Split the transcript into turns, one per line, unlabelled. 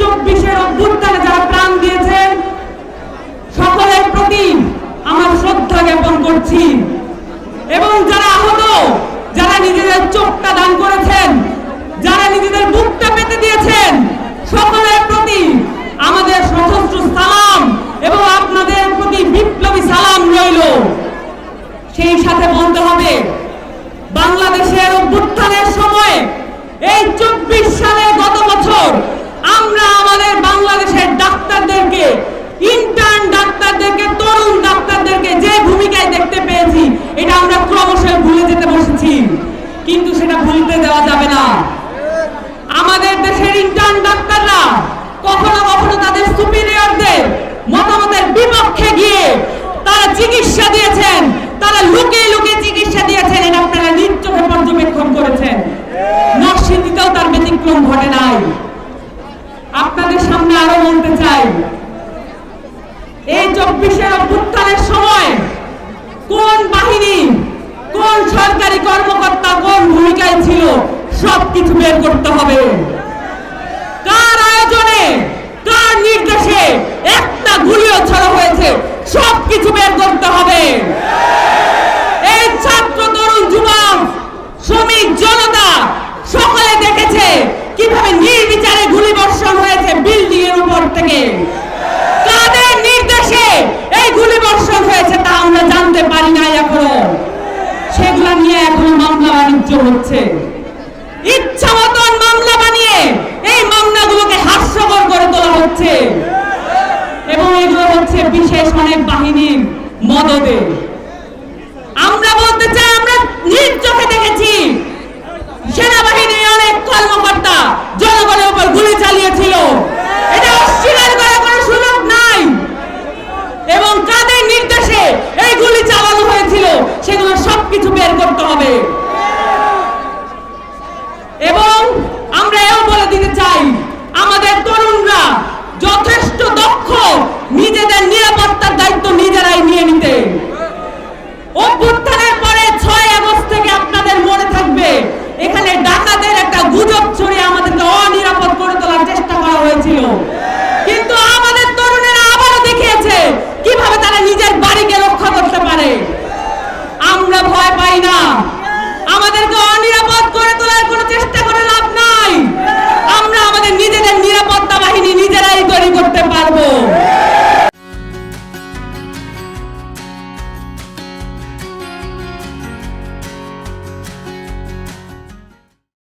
চব্বিশের অভ্যুত্থানে যারা প্রাণ দিয়েছেন সকলের প্রতি আমার শ্রদ্ধা জ্ঞাপন করছি। এবং যারা আহত, যারা নিজেদের চোখটা দান করেছেন ব্যতিক্রম ঘটে নাই। আপনাদের সামনে আরও বলতে চাই, এই চব্বিশের অভ্যুত্থানের সময় কোন বাহিনী, কোন সরকারি কর্মকর্তা কোন ভূমিকায় ছিল, সবকিছু বের করতে হবে। কার আয়োজনে হচ্ছে মামলা বানিয়ে এই মামলাগুলোকে হাস্যকর করে তোলা হচ্ছে। এবং এগুলো হচ্ছে বিশেষ অনেক বাহিনীর মদদে। আমরা বলতে চাই, আমরা নিজ চোখে দেখেছি অনেক কর্মকর্তা জনগণের উপর গুলি চালিয়েছিল। এটা অস্বীকার করার কোনো সুযোগ নাই। এবং কাদের নির্দেশে এই গুলি চালানো হয়েছিল, সেগুলো সবকিছু বের করতে হবে।